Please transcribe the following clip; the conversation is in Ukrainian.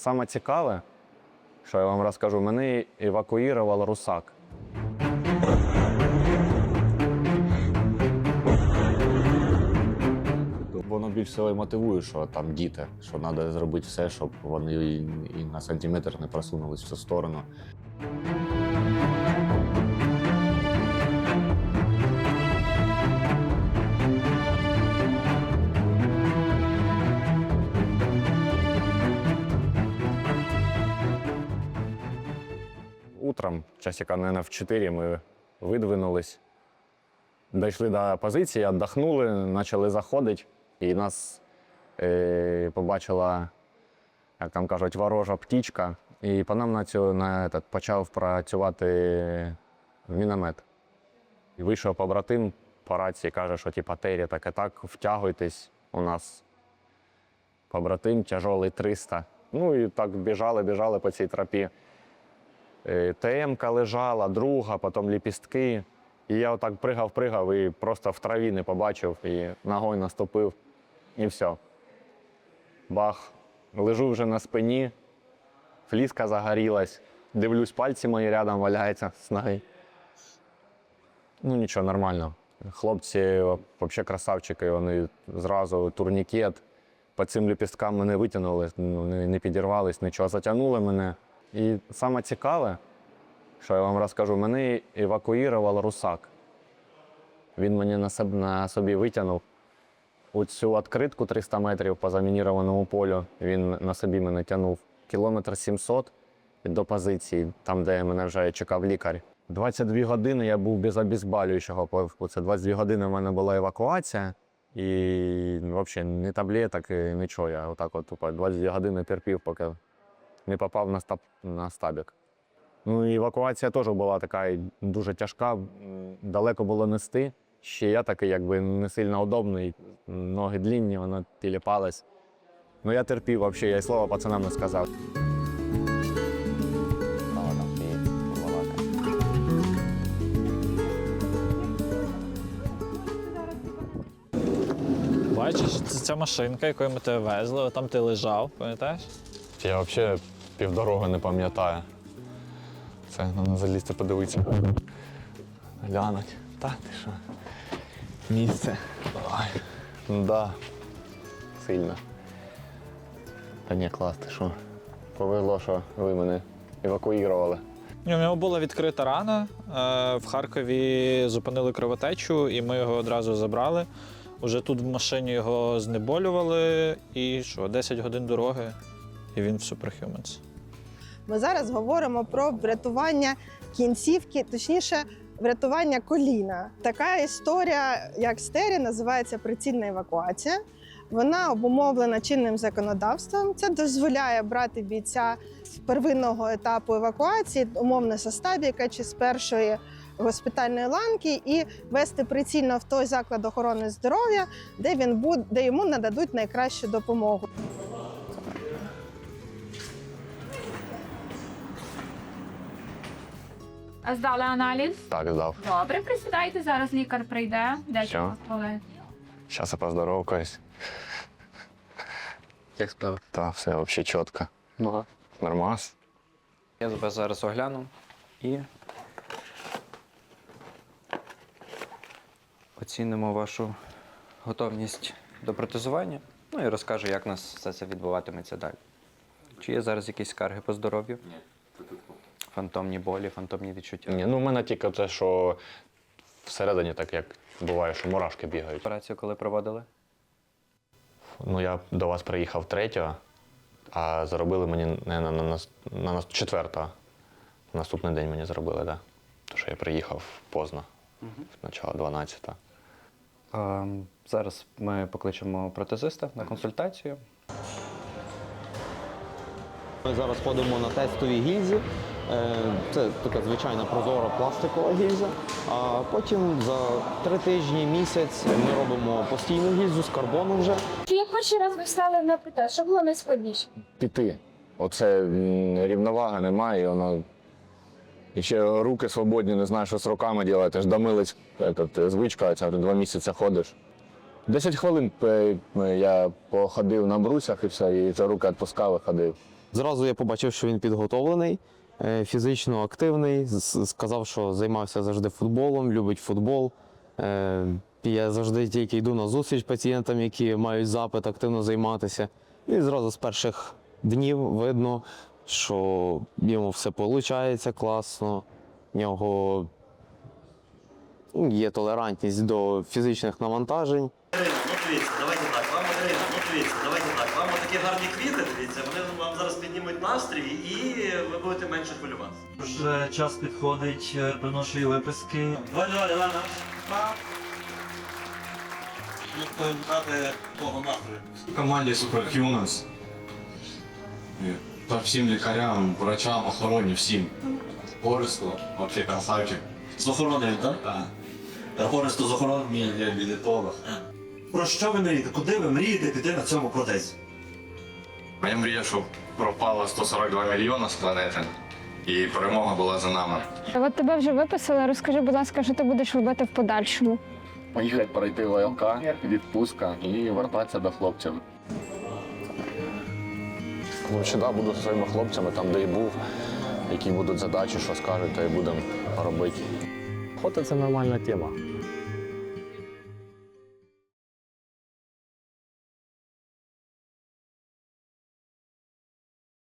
саме цікаве, що я вам розкажу, мене евакуював русак. Воно більш всього мотивує, що там діти, що треба зробити все, щоб вони і на сантиметр не просунулись в цю сторону. Утром, часика, наверное, в 4 ми видвинулись. Дійшли до позиції, віддохнули, почали заходити, і нас е, побачила, як там кажуть, ворожа птічка. І по нам на цю, на этот, почав працювати міномет. І вийшов побратим по рації, каже, що типа Тері, так і так, втягуйтесь. У нас побратим тяжолий 300. Ну і так біжали, біжали по цій тропі. Е, ТМ-ка лежала, друга, потім ліпістки. І я отак пригав, пригав і просто в траві не побачив, і ногою наступив, і все. Бах. Лежу вже на спині, фліска загорілась. Дивлюсь, пальці мої рядом валяються з ноги. Ну нічого, нормально. Хлопці взагалі красавчики, вони зразу турнікет. По цим ліпісткам мене витягнули, ну, не підірвались, нічого, затягнули мене. І саме цікаве, що я вам розкажу, мене евакуював русак. Він мені на, себе, на собі витягнув у цю відкритку 300 метрів по замінірованому полю. Він на собі мене тягнув кілометр 700 до позиції, там, де мене вже чекав лікар. 22 години я був без обезболюючого. Це 22 години в мене була евакуація. І взагалі ні таблеток, нічого. Я отак от тупо 22 години терпів, поки не попав на, стаб, на стабік. Ну і евакуація теж була така дуже тяжка, далеко було нести. Ще я такий, якби не сильно удобний, ноги длінні, воно тіліпалось. Ну я терпів взагалі, я й слова пацанам не сказав. Бачиш, це ця машинка, якою ми тебе везли, там ти лежав, пам'ятаєш? Я взагалі півдороги не пам'ятаю. Це треба залізти подивитися. Глянуть. Та ти що? Місце. Ой. Ну да. Сильно. Та ні, клас, ти що? Повезло, що ви мене евакуювали. У нього була відкрита рана. е, В Харкові зупинили кровотечу, і ми його одразу забрали. Уже тут в машині його знеболювали, і що, 10 годин дороги, і він в Superhumans. Ми зараз говоримо про врятування кінцівки, точніше, врятування коліна. Така історія, як стері, називається прицільна евакуація. Вона обумовлена чинним законодавством. Це дозволяє брати бійця з первинного етапу евакуації, умовно со стабіка чи з першої госпітальної ланки, і вести прицільно в той заклад охорони здоров'я, де він буде, де йому нададуть найкращу допомогу. А здали аналіз? Так, здав. Добре, присідайте, зараз лікар прийде. Декілька Що? хвилин. Зараз я поздоровкаюсь. Як справи? Та все взагалі чітко. Ну, Нормас. я тебе зараз огляну і оцінимо вашу готовність до протезування. Ну і розкажу, як у нас все це відбуватиметься далі. Чи є зараз якісь скарги по здоров'ю? Ні. Фантомні болі, фантомні відчуття. Ні, ну в мене тільки те, що всередині так як буває, що мурашки бігають. Операцію коли проводили? Ну, я до вас приїхав третього, а зробили мені не на, на, нас- на, нас четвертого. Наступний день мені зробили, так. Да. Тому що я приїхав поздно, спочатку 12 А, зараз ми покличемо протезиста на консультацію. Ми зараз ходимо на тестові гільзи. Е, Це така звичайна прозора пластикова гільза. А потім за три тижні, місяць ми робимо постійну гільзу з карбону вже. Чи як перший раз ви стали на ПТ, що було найскладніше? Піти. Оце рівноваги немає, і воно. І ще руки свободні, не знаєш, що з руками робити. Ж домились, этот, звичка, ця два місяці ходиш. Десять хвилин я походив на брусях і все, і за руки відпускав і ходив. Зразу я побачив, що він підготовлений, е, фізично активний. Сказав, що займався завжди футболом, любить футбол. Е, Я завжди тільки йду на зустріч пацієнтам, які мають запит активно займатися. І зразу з перших днів видно, що йому все виходить класно. В нього ну, є толерантність до фізичних навантажень. Дивіться, давайте так. Вам Ірина, ну дивіться, давайте так. Вам такі гарні квіти, дивіться, вони вам зараз піднімуть настрій і ви будете менше хвилюватися. Вже час підходить е, до нашої виписки. Давай, давай, давай, давай. Ну, дати того настрою. команді Superhumans. Та всім лікарям, врачам, охороні, всім. Корисно, взагалі красавчик. З охороною, так? Так. Рахористо з охорони. Ні, я білетолог. Про що ви мрієте? Куди ви мрієте піти на цьому протезі? Моя мрія, щоб пропало 142 мільйона з планети. І перемога була за нами. От тебе вже виписали. Розкажи, будь ласка, що ти будеш робити в подальшому. Поїхати пройти ВЛК, відпустка і вертатися до хлопців. Ну, ще буду зі своїми хлопцями, там, де і був, які будуть задачі, що скажуть, то і будемо робити. Охота це нормальна тема.